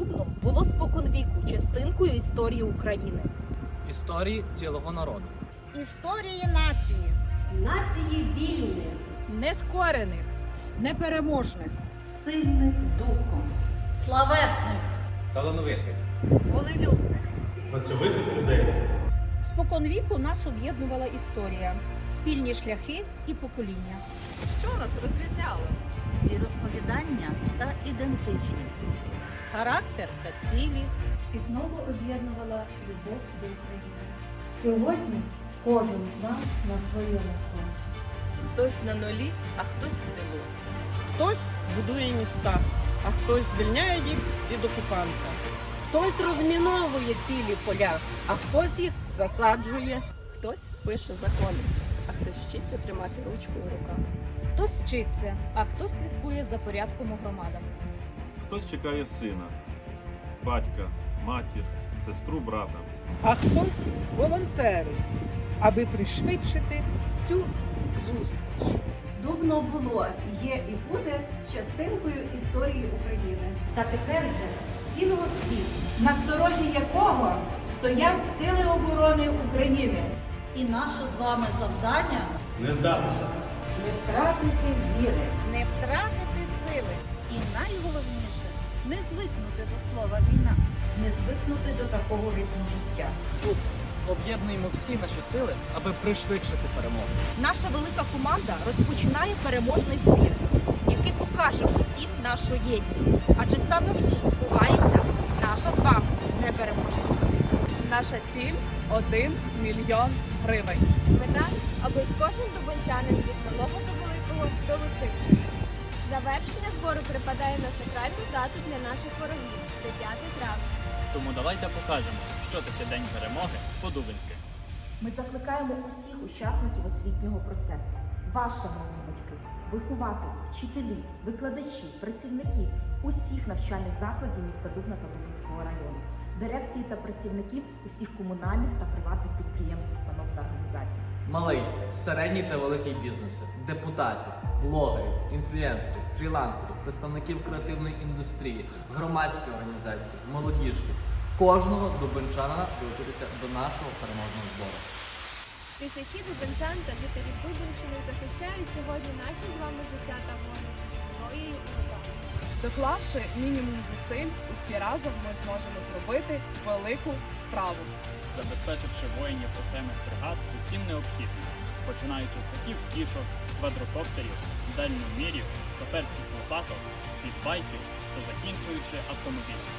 Дубно було споконвіку частинкою історії України. історії цілого народу. Історії нації. Нації вільних, Нескорених. непереможних, Сильних духом, славетних, талановитих, волелюбних. працьовитих людей. споконвіку нас об'єднувала історія, спільні шляхи і покоління. Що нас розрізняло? Віросповідання та ідентичність. Характер та цілі. І знову об'єднувала любов до України. Сьогодні кожен з нас на своєму фронті. Хтось на нулі, а хтось в тилу. Хтось будує міста, а хтось звільняє їх від окупанта. Хтось розміновує цілі поля, а хтось їх засаджує. Хтось пише закони, а хтось вчиться тримати ручку у руках. Хтось вчиться, а хтось слідкує за порядком у громадах. Хтось чекає сина, батька, матір, сестру, брата. А хтось волонтерить, аби пришвидшити цю зустріч. Дубно було, є і буде частинкою історії України. Та тепер вже цілого світу. На сторожі якого стоять сили оборони України. І наше з вами завдання Не здатися. Не втратити віри. Не втратити слова війна. Не звикнути до такого ритму життя. Тут об'єднуємо всі наші сили, аби пришвидшити перемогу. Наша велика команда розпочинає переможний збір, який покаже усім нашу єдність. Адже саме в ній ховається наша з вами непереможність. Наша ціль 1 мільйон гривень. Мета, аби кожен дубанчанин від малого до великого долучився. Завершення збору припадає на сакральну дату для наших ворогів 9 травня. Тому давайте покажемо, що таке День перемоги по-дубинськи. Ми закликаємо усіх учасників освітнього процесу. Вас, шановні батьки, вихователі, вчителі, викладачі, працівники усіх навчальних закладів міста Дубна та Дубинського району, дирекції та працівників усіх комунальних та приватних підприємств, установ та організацій. Малий, середній та великий бізнеси, депутатів, блогерів, інфлюенсерів, фрілансерів, представників креативної індустрії, громадські організації, молодіжки. Кожного дубенчанина долучитися до нашого переможного збору. Тисячі дубанчан та жителів Дубинщини захищають сьогодні наші з вами життя та волю зі зброєю у руках. Доклавши мінімум зусиль, усі разом ми зможемо зробити велику справу. забезпечивши воїнів окремих бригад усім необхідним, починаючи з таких кішок, квадрокоптерів, дальньомірів, саперських лопаток, підбайків та закінчуючи автомобілями.